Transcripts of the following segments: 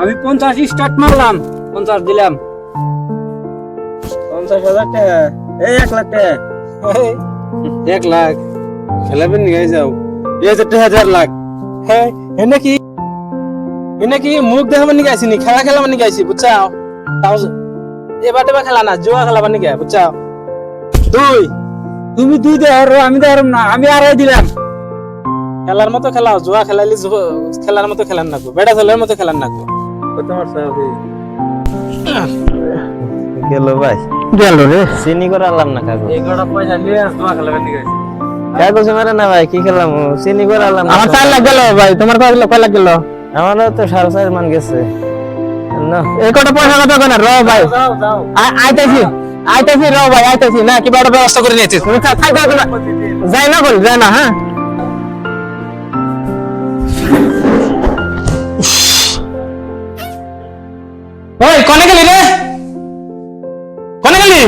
আমি পঞ্চাশ স্টার্ট মারলাম। পঞ্চাশ দিলাম। পঞ্চাশ হাজার টাকা। এই এক লাখ টাকা। এক লাখ। খেলাবেন নিয়ে যাও। এই হাজার লাখ। হ্যাঁ এনে কি এনে কি মুখ দেখাবার নিকে আসিনি খেলা খেলাবার নিকে আসি বুঝছাও? তাও এবার টেবা খেলা না জুয়া খেলাবার নিকে বুঝছাও? দুই। তুমি দুই দেওয়ার আমি দেওয়ার না আমি আড়াই দিলাম। খেলার মতো খেলাও জুয়া খেলাইলে জুয়া- খেলার মতো খেলার নাকো বেটা ছেলের মতো খেলার নাকো। তোমার সাথে। গেল ভাই। গেল রে। চিনি করে আলাম না কাকু। এগারোটা পয়সা নিয়ে খেলাবেন কাকু মারে না ভাই কি খেলাম? চিনি করে আলাম না আমার চার লাখ গেল ভাই তোমার কয় লাখ কয় লাখ গেল? আমারও তো সাড়ে চার মান গেছে। না। এই কটা পয়সা কত কেন র ভাই। যাও যাও আইতাছি। আইতাছি র ভাই আইতাছি। না কি বড় ব্যবস্থা করে নিয়েছিস। তুমি। যাই না বল যাই না হ্যাঁ? ওই কোনে গেলি রে? কোনে গেলি?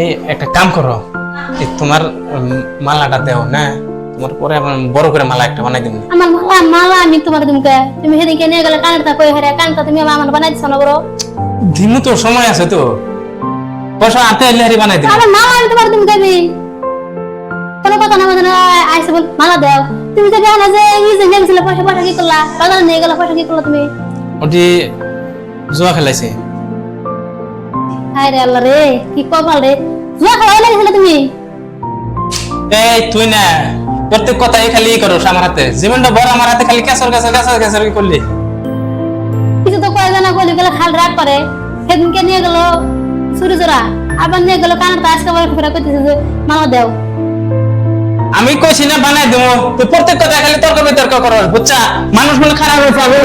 এই একটা কাম করো। তোমার মালাটা দেও না? তোমার পরে বড় করে মালা একটা বানাই দিন আমার মালা মালা আমি তোমার দিমকে তুমি হেদিকে নিয়ে গেলে কানটা কই হারে? কানটা তুমি আমার বানাই দিছ না বড়? দিমু তো সময় আছে তো। পয়সা আতে এলে হারি বানাই দিন আমার মালা আমি তোমার দিমকে আমি কোনো কথা না মানে আইসে বল মালা দাও। তুমি তো জানো যে এই যে গেমছিল পয়সা পয়সা কি করলা? বাজার নিয়ে গেলা পয়সা কি করলা তুমি? ওটি জুয়া খেলাইছে। হায় রে আল্লাহ রে কি কপাল রে। জুয়া খেলা লাগছিল তুমি? এই তুই না প্রত্যেক কথাই খালি করো আমার হাতে। জীবনটা বড় আমার হাতে খালি কেসর কেসর কেসর কি করলি। কিছু তো কয় জানা কইলে গেলে খাল রাগ করে। সেদিনকে নিয়ে গেল ছুরি জোড়া আবার নিয়ে গেল কানটা আজকে আবার ফেরা করতেছে যে মামা দেও আমি কইছি না বানাই দেবো তুই প্রত্যেক কথা খালি তর্ক বিতর্ক করো বুঝছা মানুষ মনে খারাপ হয়ে আমি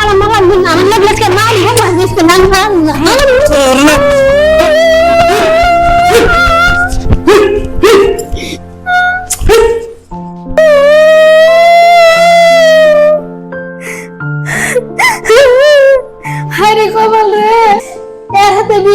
আমার মামা আমার লাগলে মা মারি বাবা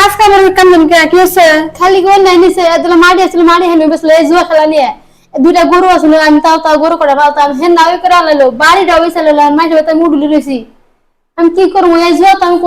আজকে আবার কান্দন কে কি হচ্ছে খালি গোল নাই নিছে এদলা মাড়ি আছিল মাড়ি হেনে বসলে এই জুয়া খেলা নিয়ে দুইটা গরু আছিল আমি তাও তাও গরু করে পাওতাম হেন নাও করে আলাইলো বাড়িটা ওই চাইলো মাঝে মাঝে মুডুলি রয়েছি আমি কি করব এই জুয়া তো আমি